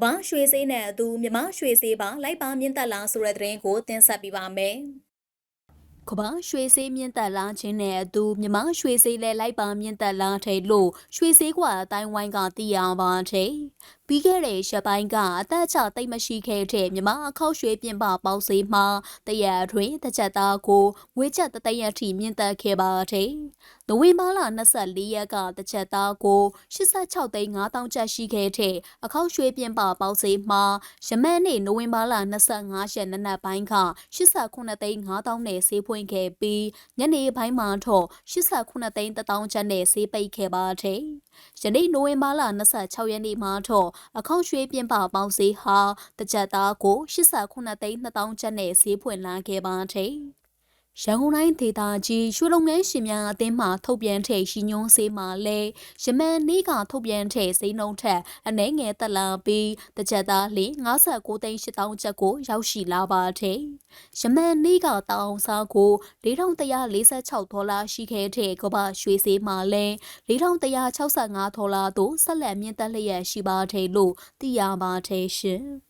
ကမ္ဘာရွှေစေးနဲ့အတူမြမရွှေစေးပါလိုက်ပါမြင့်တက်လာဆိုတဲ့သတင်းကိုတင်ဆက်ပေးပါမယ်။ ကဘာရွှေစေးမြင့်တက်လာခြင်းနဲ့အတူမြမရွှေစေးလဲလိုက်ပါမြင့်တက်လာတဲ့လို့ရွှေစေးကွာအတိုင်းဝိုင်းကသိရပါတယ်။ပြီးခဲ့တဲ့ရက်ပိုင်းကအသက်ချတိတ်မရှိခဲ့တဲ့မြမအခောက်ရွှေပြင်ပပေါက်စေးမှာတရအတွင်းတစ်ချက်သားကိုငွေချက်တသိန်းအထိမြင့်တက်ခဲ့ပါတယ်။နိုဝင်ဘာလ24ရက်ကတစ်ချက်သားကို86သိန်း5000ကျပ်ရှိခဲ့တဲ့အခောက်ရွှေပြင်ပပေါက်စေးမှာယမန်နေ့နိုဝင်ဘာလ25ရက်နေ့နက်ပိုင်းက89သိန်း5000နဲ့ဈေးဖွင့်ခဲ့ပြီးညနေပိုင်းမှာတော့89သိန်း1000ကျပ်နဲ့ဈေးပိတ်ခဲ့ပါတယ်။ယနေ့နိုဝင်ဘာလ26ရက်နေ့မှာတော့အခေါက်ရွှေပြင်ပပေါင်းဈေးဟာတကြက်သားကို89သိန်း2000ကျပ်နဲ့ဈေးဖွင့်လာခဲ့ပါတယ်။ ရန်ကုန်တိုင်းဒေသကြီးရွှေလုံငန်းရှင်များအသင်းမှထုတ်ပြန်တဲ့ရှိညွှန်းစေးမှာလည်းယမန်နေ့ကထုတ်ပြန်တဲ့စိနှုံထက်အနှဲငယ်တက်လာပြီးတကြက်သားလ59သိန်း8000ကျပ်ကိုရောက်ရှိလာပါတယ်။ယမန်နေ့ကတောင်စားကို4146ဒေါ်လာရှိခဲ့တဲ့ကမ္ဘာရွှေစေးမှာလည်း4165ဒေါ်လာသို့ဆက်လက်မြင့်တက်လျက်ရှိပါတယ်လို့သိရပါတယ်ရှင်။